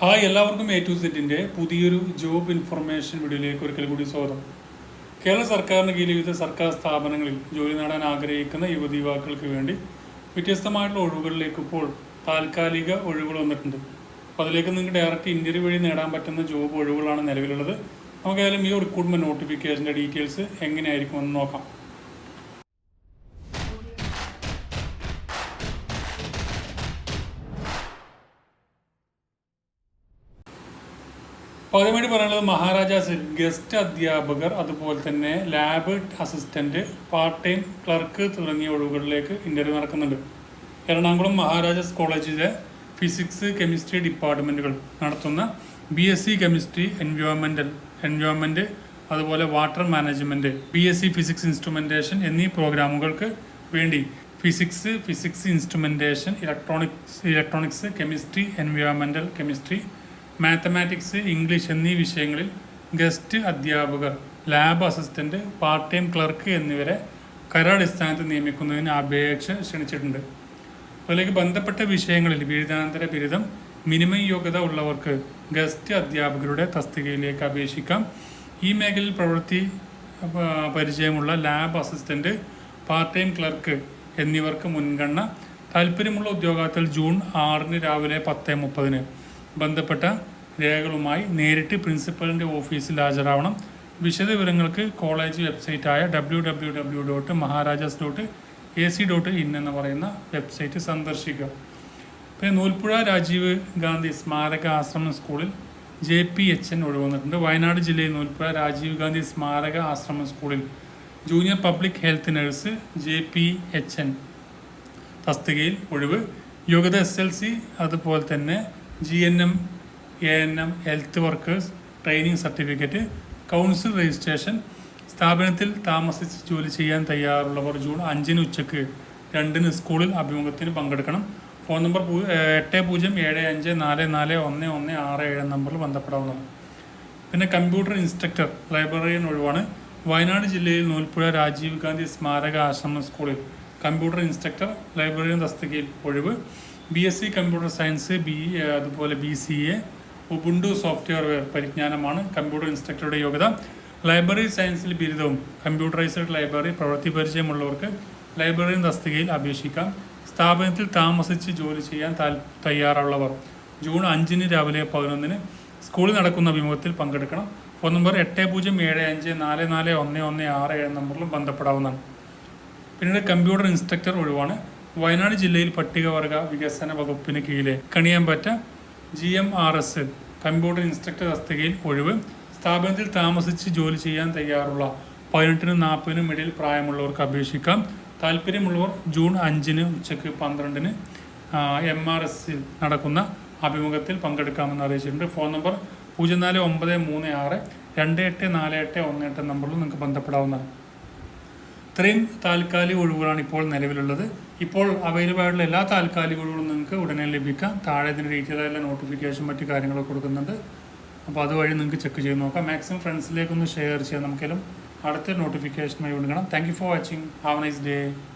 Hi എല്ലാവർക്കും A to സെറ്റിന്റെ പുതിയൊരു ജോബ് ഇൻഫർമേഷൻ വീഡിയോയിലേക്ക് ഒരിക്കൽ കൂടി സ്വാഗതം. കേരള സർക്കാരിന് കീഴിൽ വിവിധ സർക്കാർ സ്ഥാപനങ്ങളിൽ ജോലി നേടാൻ ആഗ്രഹിക്കുന്ന യുവതി യുവാക്കൾക്ക് വേണ്ടി വ്യത്യസ്തമായിട്ടുള്ള ഒഴിവുകളിലേക്ക് ഇപ്പോൾ താൽക്കാലിക ഒഴിവുകൾ വന്നിട്ടുണ്ട്. അപ്പോൾ അതിലേക്ക് നിങ്ങൾക്ക് ഡയറക്റ്റ് ഇന്റർവ്യൂ വഴി നേടാൻ പറ്റുന്ന ജോബ് ഒഴിവുകളാണ് നിലവിലുള്ളത്. നമുക്കായാലും ഈ റിക്രൂട്ട്മെന്റ് നോട്ടിഫിക്കേഷന്റെ ഡീറ്റെയിൽസ് എങ്ങനെയായിരിക്കും എന്ന് നോക്കാം. അപ്പോൾ അതിനുവേണ്ടി പറയാനുള്ളത് മഹാരാജാസ് ഗസ്റ്റ് അധ്യാപകർ അതുപോലെ തന്നെ lab assistant part time clerk തുടങ്ങിയ ഒഴിവുകളിലേക്ക് ഇന്റർവ്യൂ നടക്കുന്നുണ്ട്. എറണാകുളം മഹാരാജാസ് കോളേജിലെ ഫിസിക്സ് കെമിസ്ട്രി ഡിപ്പാർട്ട്മെന്റുകൾ നടത്തുന്ന ബി എസ് സി കെമിസ്ട്രി എൻവയോൺമെന്റൽ എൻവയോൺമെന്റ് അതുപോലെ water management B S C physics instrumentation എന്നീ പ്രോഗ്രാമുകൾക്ക് വേണ്ടി physics physics instrumentation electronics electronics chemistry എൻവയോൺമെന്റൽ chemistry mathematics English എന്നീ വിഷയങ്ങളിൽ ഗസ്റ്റ് അധ്യാപകർ lab assistant part time clerk എന്നിവരെ കരാടിസ്ഥാനത്ത് നിയമിക്കുന്നതിന് അപേക്ഷ ക്ഷണിച്ചിട്ടുണ്ട്. അതിലേക്ക് ബന്ധപ്പെട്ട വിഷയങ്ങളിൽ ബിരുദാനന്തര ബിരുദം മിനിമം യോഗ്യത ഉള്ളവർക്ക് ഗസ്റ്റ് അധ്യാപകരുടെ തസ്തികയിലേക്ക് അപേക്ഷിക്കാം. ഈ മേഖലയിൽ പ്രവൃത്തി പരിചയമുള്ള lab assistant part time clerk എന്നിവർക്ക് മുൻഗണന. താല്പര്യമുള്ള ഉദ്യോഗാർത്ഥികൾ ജൂൺ ആറിന് രാവിലെ പത്ത് മുപ്പതിന് ബന്ധപ്പെട്ട രേഖകളുമായി നേരിട്ട് പ്രിൻസിപ്പലിന്റെ ഓഫീസിൽ ഹാജരാവണം. വിശദവിവരങ്ങൾക്ക് college വെബ്സൈറ്റായ W W W dot Maharajas dot A C dot in എന്ന് പറയുന്ന വെബ്സൈറ്റ് സന്ദർശിക്കുക. പിന്നെ നൂൽപ്പുഴ രാജീവ് ഗാന്ധി സ്മാരക ആശ്രമം സ്കൂളിൽ ജെ പി എച്ച് എൻ ഒഴിവന്നിട്ടുണ്ട്. വയനാട് ജില്ലയിൽ നൂൽപ്പുഴ രാജീവ് ഗാന്ധി സ്മാരക ആശ്രമം സ്കൂളിൽ junior public health nurse J P H N തസ്തികയിൽ ഒഴിവ്. യോഗ്യത എസ് എൽ സി അതുപോലെ തന്നെ G N M A N M health workers training certificate council registration സ്ഥാപനത്തിൽ താമസിച്ച് ജോലി ചെയ്യാൻ തയ്യാറുള്ളവർ ജൂൺ അഞ്ചിന് ഉച്ചയ്ക്ക് രണ്ടിന് സ്കൂളിൽ അഭിമുഖത്തിന് പങ്കെടുക്കണം. ഫോൺ നമ്പർ എട്ട് പൂജ്യം ഏഴ് അഞ്ച് നാല് നാല് ഒന്ന് ഒന്ന് ആറ് ഏഴ് നമ്പറിൽ ബന്ധപ്പെടാവുന്നതാണ്. പിന്നെ കമ്പ്യൂട്ടർ ഇൻസ്ട്രക്ടർ ലൈബ്രറിയൻ ഒഴിവാണ്. വയനാട് ജില്ലയിൽ നൂൽപ്പുഴ രാജീവ് ഗാന്ധി സ്മാരക ആശ്രമ സ്കൂളിൽ കമ്പ്യൂട്ടർ ഇൻസ്ട്രക്ടർ ലൈബ്രറിയൻ തസ്തികയിൽ ഒഴിവ്. B S C computer science B അതുപോലെ B C A Ubuntu software പരിജ്ഞാനമാണ് computer ഇൻസ്ട്രക്ടറുടെ യോഗ്യത. ലൈബ്രറി സയൻസിൽ ബിരുദവും കമ്പ്യൂട്ടറൈസ്ഡ് ലൈബ്രറി പ്രവൃത്തി പരിചയമുള്ളവർക്ക് ലൈബ്രറി തസ്തികയിൽ അപേക്ഷിക്കാം. സ്ഥാപനത്തിൽ താമസിച്ച് ജോലി ചെയ്യാൻ തയ്യാറുള്ളവർ ജൂൺ അഞ്ചിന് രാവിലെ പതിനൊന്നിന് സ്കൂളിൽ നടക്കുന്ന അഭിമുഖത്തിൽ പങ്കെടുക്കണം. ഫോൺ നമ്പർ എട്ട് പൂജ്യം ഏഴ് അഞ്ച് നാല് നാല് ഒന്ന് ഒന്ന് ആറ് ഏഴ് നമ്പറിലും ബന്ധപ്പെടാവുന്നതാണ്. പിന്നീട് കമ്പ്യൂട്ടർ ഇൻസ്ട്രക്ടർ ഒഴിവാണ്. വയനാട് ജില്ലയിൽ പട്ടികവർഗ വികസന വകുപ്പിന് കീഴിലെ Kaniyambatta G M R S computer instructor തസ്തികയിൽ ഒഴിവ് സ്ഥാപനത്തിൽ താമസിച്ച് ജോലി ചെയ്യാൻ തയ്യാറുള്ള പതിനെട്ടിനും നാൽപ്പതിനും ഇടയിൽ പ്രായമുള്ളവർക്ക് അപേക്ഷിക്കാം. താല്പര്യമുള്ളവർ ജൂൺ അഞ്ചിന് ഉച്ചയ്ക്ക് പന്ത്രണ്ടിന് എം ആർ എസിൽ നടക്കുന്ന അഭിമുഖത്തിൽ പങ്കെടുക്കാമെന്ന് അറിയിച്ചിട്ടുണ്ട്. ഫോൺ നമ്പർ പൂജ്യം നാല് ഒമ്പത് മൂന്ന് ആറ് രണ്ട് എട്ട് നാല് എട്ട് ഒന്ന് എട്ട് നമ്പറിൽ നിങ്ങൾക്ക് ബന്ധപ്പെടാവുന്നതാണ്. ഇത്രയും താൽക്കാലിക ഒഴിവുകളാണ് ഇപ്പോൾ നിലവിലുള്ളത്. ഇപ്പോൾ അവൈലബിൾ ആയിട്ടുള്ള എല്ലാ താൽക്കാലിക ഒഴിവുകളും നിങ്ങൾക്ക് ഉടനെ ലഭിക്കാം. താഴെ ഇതിന്റെ ഡീറ്റെയിൽ നോട്ടിഫിക്കേഷൻ മറ്റു കാര്യങ്ങളൊക്കെ കൊടുക്കുന്നുണ്ട്. അപ്പോൾ അതുവഴി നിങ്ങൾക്ക് ചെക്ക് ചെയ്ത് നോക്കാം. മാക്സിമം ഫ്രണ്ട്സിലേക്കൊന്ന് ഷെയർ ചെയ്യാം നമുക്കെല്ലാം അടുത്ത നോട്ടിഫിക്കേഷനുമായി വിളിക്കണം thank you for watching have nice day